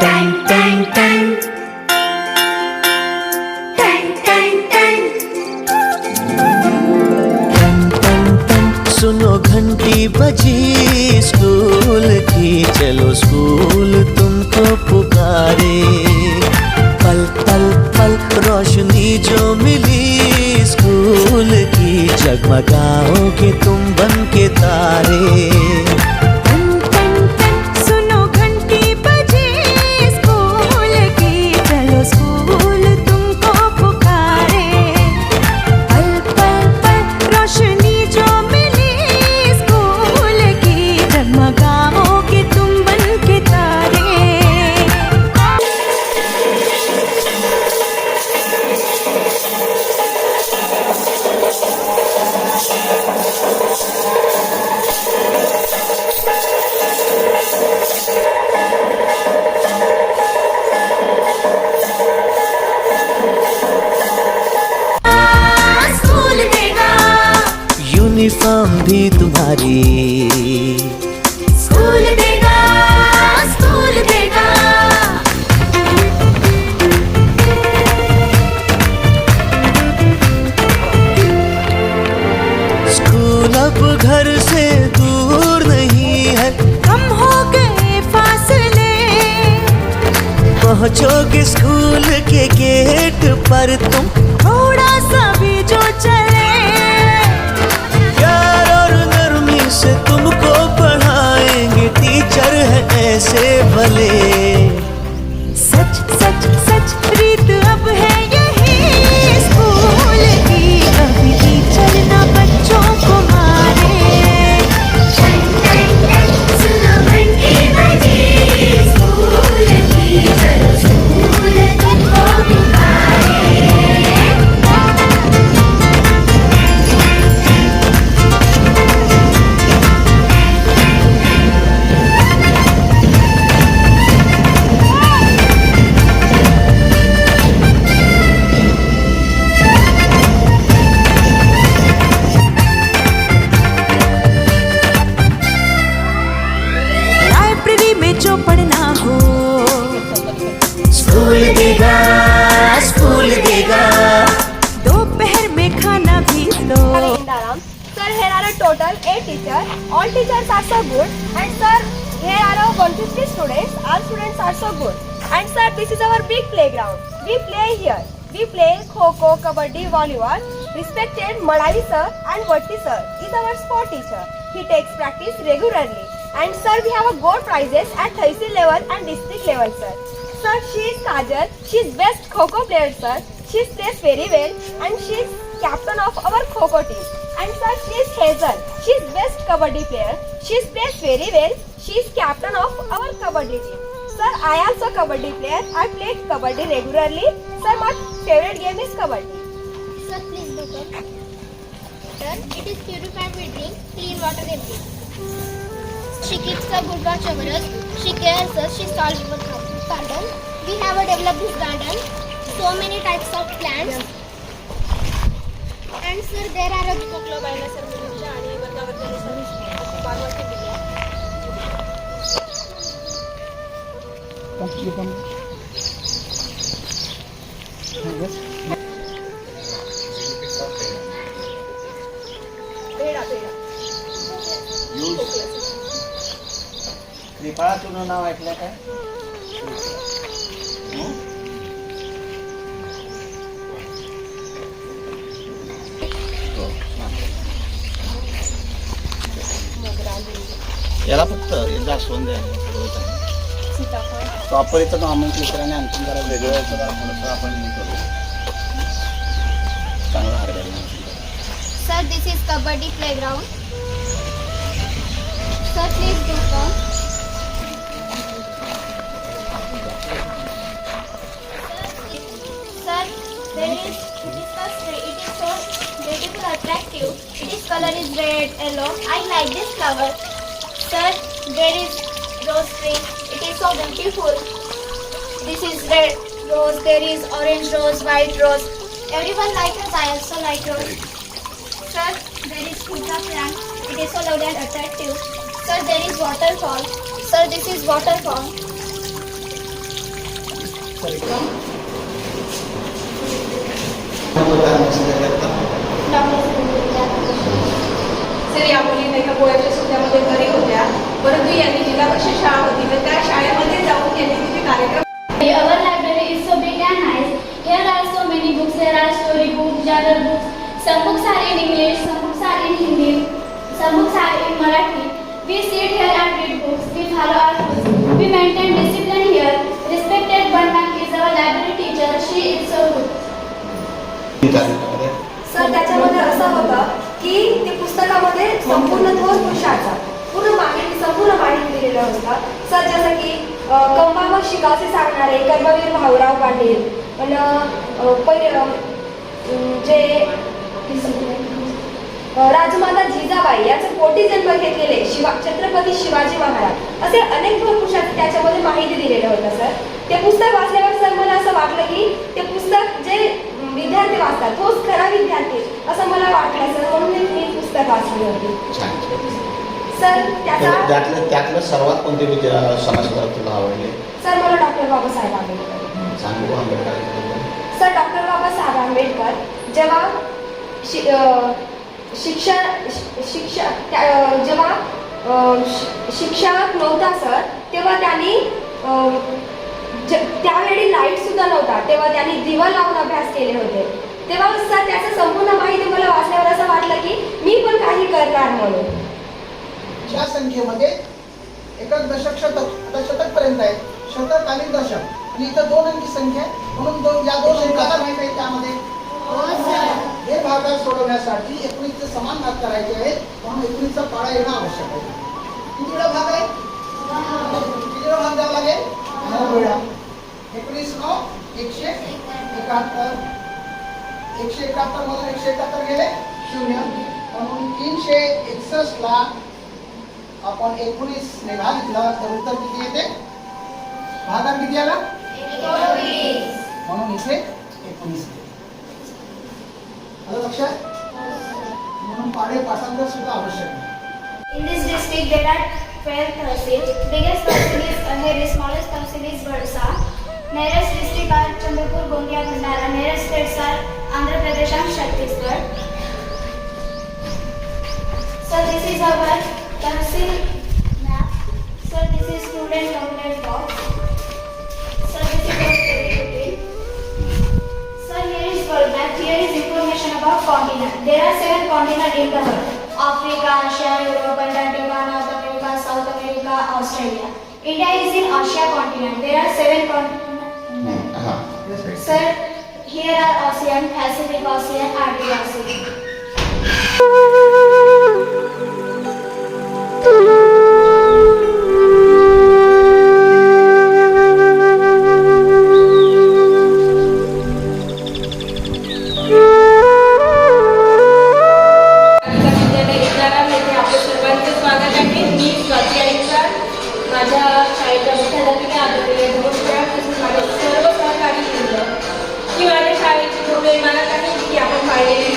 Tang, ton ton ton सुनो घंटी बजी स्कूल की चलो स्कूल तुमको पुकारे। पल पल पल रोशनी जो मिली स्कूल की जगमगाओगे तुम यूनिफॉर्म भी तुम्हारी। स्कूल देगा स्कूल देगा स्कूल अब घर से दूर नहीं है। कम हो गए फासले। पहुँचोगे स्कूल के गेट पर तुम। थोड़ा सा भी जो चले No All teachers are so good. And sir, here are our 150 students. All students are so good. And sir, this is our big playground. We play here. We play Kho-Kho, Kabaddi, Volleyball. Respected Madai sir and Vatti sir is our sport teacher. He takes practice regularly. And sir, we have a gold prizes at Tehsil level and district level, sir. Sir, she is Kajal. She is best Kho-Kho player, sir. She plays very well and she is captain of our Kho-Kho team. And sir, she is Hazel. She is best Kabaddi player. She plays very well. She is captain of our Kabaddi team. Sir, I also Kabaddi player. I played Kabaddi regularly. Sir, my favorite game is Kabaddi. Sir, please look up. Sir, it is purified with drink, clean water they drink. She keeps a good watch over us. She cares us. She solves our problems. Pardon. We have a developed this garden. So many types of plants. And sir, there are a club आहे ना sir मुलींच्या आणि वर्गामध्ये sir बागवती दिली पेढा पेढा त्रिफळा तुझं नाव ऐकलं काय याला फक्त जास्वंद आपण इथं आम्ही तिसऱ्याने आणखी जरा वेगळं आपण सर करू. चांगला sir this is kabaddi playground sir please get sir it is so beautiful attractive it is colour is red yellow I like this Sir, there is rose tree. It is so beautiful. This is red rose. There is orange rose, white rose. Everyone likes rose. I also like rose. Sir, there is Puja plant. It is so loud and attractive. Sir, there is waterfall. Sir, this is waterfall. रघुज संपुक सारे English संपुक सारी हिंदी संपुक सारे Marathi we sit here and read books we follow our books we maintain discipline here respected बंडाक is our library teacher she is so good sir त्याच्यामध्ये असं होतं की ते पुस्तकामध्ये संपूर्ण थोर पुरुषाचा पूर्ण माहिती संपूर्ण माहिती दिलेलं होतं सर जसं की कंबा व शिकासे सांगणारे कर्मवीर भाऊराव पाटील पण पहिले जे राजमाता जिजाबाई यांचं कोटी जन्म घेतलेले शिवा छत्रपती शिवाजी महाराज. असे अनेक थोर पुरुषांची त्याच्यामध्ये माहिती दिलेलं होतं सर. ते पुस्तक वाचल्यावर सर मला असं वाटलं की ते पुस्तक जे विद्यार्थी वाचतात तोच खरा विद्यार्थी असं मला वाटलं सर. म्हणून मी पुस्तक वाचली होती. सर त्यातलं त्यातलं सर्वात कोणते समाजकारक तुला आवडले? सर मला डॉक्टर बाबासाहेब आंबेडकर. सांगू आंबेडकर. सर डॉक्टर बाबासाहेब आंबेडकर जेव्हा शि शिक्षण शि- शिक्षा जेव्हा शिक्षक नव्हता सर तेव्हा त्यांनी त्यावेळी लाइट सुद्धा नव्हता. तेव्हा त्यांनी दिवा लावून अभ्यास केले होते. तेव्हा सर त्याचं संपूर्ण माहिती मला वाचल्यावर असं वाटलं की मी पण काही करणार म्हणून. ज्या संख्येमध्ये एकच दशक शतक आता पर्यंत आहे शतक आणि दशक आणि इथं दोन अंकी संख्या. म्हणून दोन या दोन अंकाला माहीत आहे त्यामध्ये? हे भागात सोडवण्यासाठी एकोणीसचे समान भाग करायचे आहेत. म्हणून एकोणीसचा पाडा येणं आवश्यक आहे. किती वेळा भाग आहे? किती वेळा भाग द्यावा लागेल? नऊ वेळा. एकोणीस नऊ एकशे एकाहत्तर. एकशे एकाहत्तर मधून एकशे एकाहत्तर गेले? शून्य. म्हणून तीनशे एकसष्टला आपण एकोणीस ने भाग घेतला. तर उत्तर किती येते? भागात किती आला म्हणून इथे एकोणीस. आलं लक्षात म्हणून पाढे पाठांतर सुद्धा आवश्यक आहे In this district, there are 12 tahsils. Biggest tahsil is Aheri, smallest tahsil is Badsa. Nearest district are Chandrapur, Gondia, Bhandara. Nearest states are Andhra Pradesh and Chhattisgarh. So this is our tahsil map. So this is student information continent. There are seven continents in the world. Africa, Asia, Europe, Antarctica, North America, South America, Australia. India is in Asia continent. There are seven continents. Hmm, uh-huh. हां Sir, here are Ocean, Pacific Ocean, Arctic Ocean. शाळेची खूप मला काही की आपण Friday.